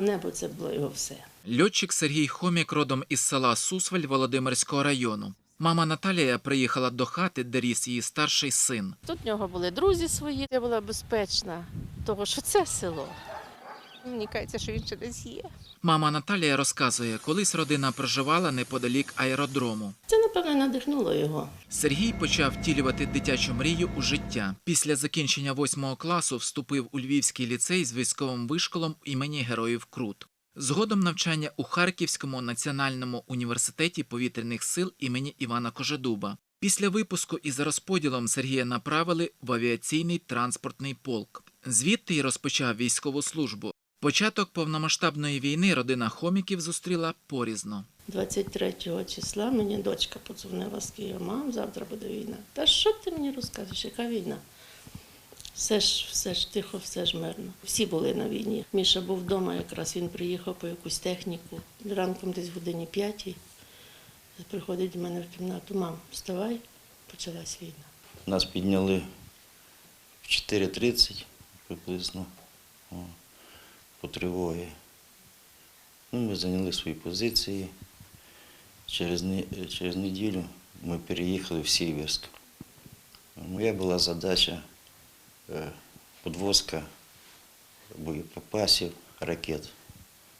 Небо це було його все. Льотчик Сергій Хомік родом із села Сусваль Володимирського району. Мама Наталія приїхала до хати, де ріс її старший син. Тут в нього були друзі свої, я була безпечна, того що це село. Мені кажеться, що він ще десь є. Мама Наталія розказує, колись родина проживала неподалік аеродрому. Це, напевно, надихнуло його. Сергій почав втілювати дитячу мрію у життя. Після закінчення восьмого класу вступив у Львівський ліцей з військовим вишколом імені Героїв Крут. Згодом навчання у Харківському національному університеті повітряних сил імені Івана Кожедуба. Після випуску із розподілом Сергія направили в авіаційний транспортний полк. Звідти й розпочав військову службу. Початок повномасштабної війни родина хоміків зустріла порізно. 23 числа мені дочка подзвонила з Києва, мам, завтра буде війна. Та що ти мені розказуєш, яка війна? Все ж, все ж тихо, все ж мирно. Всі були на війні. Міша був вдома, якраз він приїхав по якусь техніку. Ранком десь в годині п'ятій. Приходить до мене в кімнату, мам, вставай, почалась війна. Нас підняли в 4.30 приблизно по тривогі. Ну, ми зайняли свої позиції. Через, через неділю ми переїхали в Сіверськ. Моя була задача е, подвозка боєприпасів, ракет.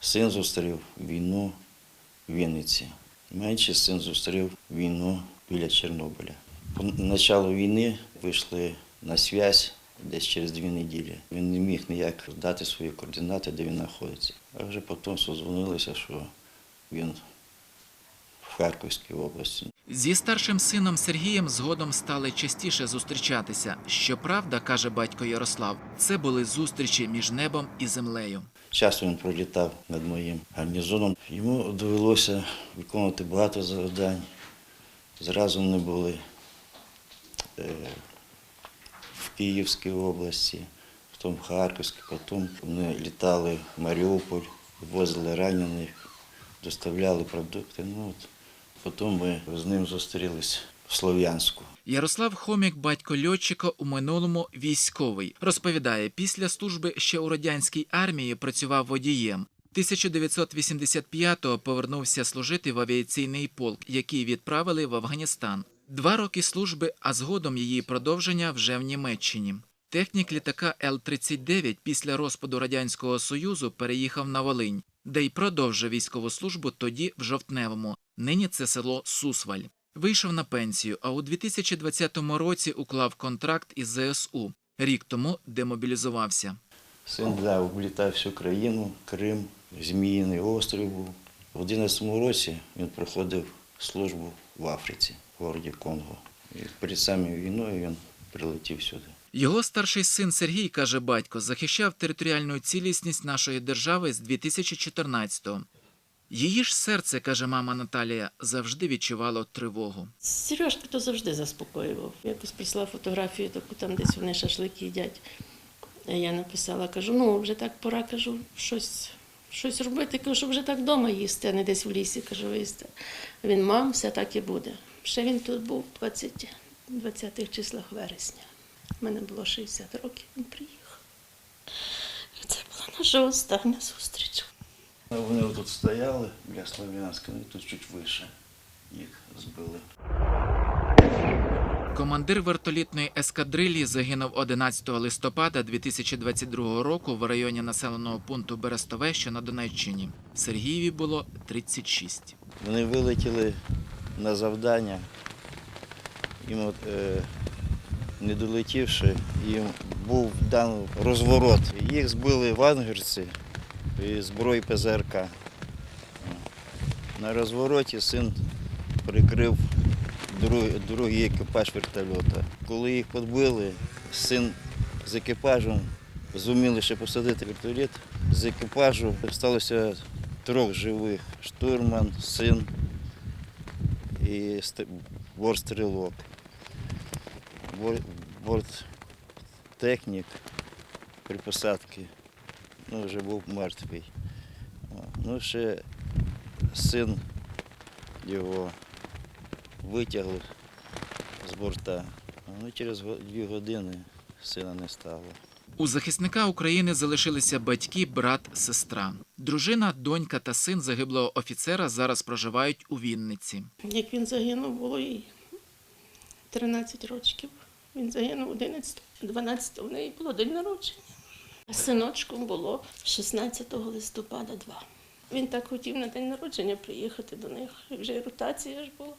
Син зустрів війну в Вінниці. Менший син зустрів війну біля Чорнобиля. По началу війни вийшли на зв'язь десь через дві неділі. Він не міг ніяк дати свої координати, де він знаходиться. А вже потім созвонилися, що він в Харківській області. Зі старшим сином Сергієм згодом стали частіше зустрічатися. Щоправда, каже батько Ярослав, це були зустрічі між небом і землею. Часто він пролітав над моїм гарнізоном. Йому довелося виконувати багато завдань. Зразу вони були е, Київській області, потім в Харківській, потім вони літали в Маріуполь, возили ранених, доставляли продукти. Ну, от. Потім ми з ним зустрілись в Слов'янську. Ярослав Хомік, батько льотчика, у минулому військовий. Розповідає, після служби ще у радянській армії працював водієм. 1985-го повернувся служити в авіаційний полк, який відправили в Афганістан. Два роки служби, а згодом її продовження вже в Німеччині. Технік літака Л-39 після розпаду Радянського Союзу переїхав на Волинь, де й продовжив військову службу тоді в Жовтневому. Нині це село Сусваль. Вийшов на пенсію, а у 2020 році уклав контракт із ЗСУ. Рік тому демобілізувався. Син да, облітав всю країну, Крим, Зміїний острів був. В 11-му році він проходив службу в Африці, в городі Конго. І перед самою війною він прилетів сюди. Його старший син Сергій, каже батько, захищав територіальну цілісність нашої держави з 2014-го. Її ж серце, каже мама Наталія, завжди відчувало тривогу. Сережка то завжди заспокоював. Якось прислав фотографію, таку там десь вони шашлики їдять. А Я написала, кажу, ну вже так пора, кажу, щось, щось робити, кажу, щоб вже так вдома їсти, а не десь в лісі, кажу, виїсти. Він, мам, все так і буде. Ще він тут був 20, 20 числах вересня. У мене було 60 років, він приїхав. І Це була наша остання зустріч. Вони тут стояли біля Слов'янська, ну і тут чуть вище їх збили. Командир вертолітної ескадрилії загинув 11 листопада 2022 року в районі населеного пункту Берестове, що на Донеччині. Сергієві було 36. Вони вилетіли на завдання. Їм, е, не долетівши, їм був дан розворот. Їх збили вангерці зброї ПЗРК. На розвороті син прикрив другий, екіпаж вертольота. Коли їх підбили, син з екіпажем зуміли ще посадити вертоліт. З екіпажу сталося трьох живих штурман, син і ст- бортстрілок. Бор- Борттехнік при посадці ну, вже був мертвий. Ну, ще син його витягли з борта. Ну, через дві години сина не стало. У захисника України залишилися батьки, брат, сестра. Дружина, донька та син загиблого офіцера зараз проживають у Вінниці. Як він загинув, було їй 13 років. Він загинув 11, 12 в неї було день народження. А синочку було 16 листопада 2. Він так хотів на день народження приїхати до них. Вже ротація ж була.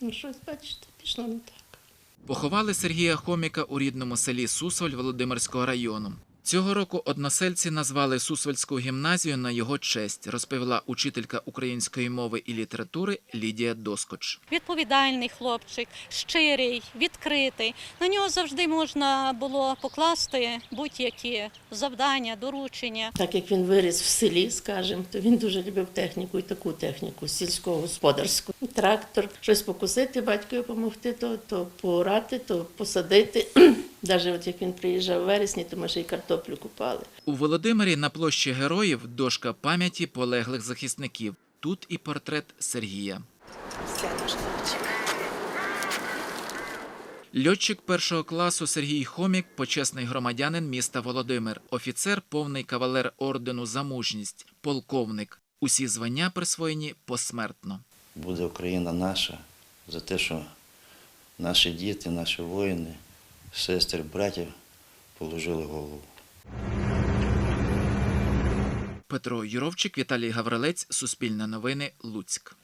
Ну, щось, бачите, пішло не так. Поховали Сергія Хоміка у рідному селі Сусоль Володимирського району. Цього року односельці назвали Сусвальську гімназію на його честь, розповіла учителька української мови і літератури Лідія Доскоч. Відповідальний хлопчик, щирий, відкритий. На нього завжди можна було покласти будь-які завдання, доручення. Так як він виріс в селі, скажімо, то він дуже любив техніку і таку техніку, сільськогосподарську. Трактор, щось покусити, батькові допомогти, то, то поорати, то посадити. Навіть от як він приїжджав в вересні, то ми ще й картоплю купали. У Володимирі на площі героїв дошка пам'яті полеглих захисників. Тут і портрет Сергія. Льотчик першого класу Сергій Хомік почесний громадянин міста Володимир, офіцер, повний кавалер ордену за мужність, полковник. Усі звання присвоєні посмертно. Буде Україна наша за те, що наші діти, наші воїни, сестри, братів положили голову. Петро Юровчик, Віталій Гаврилець, Суспільне новини, Луцьк.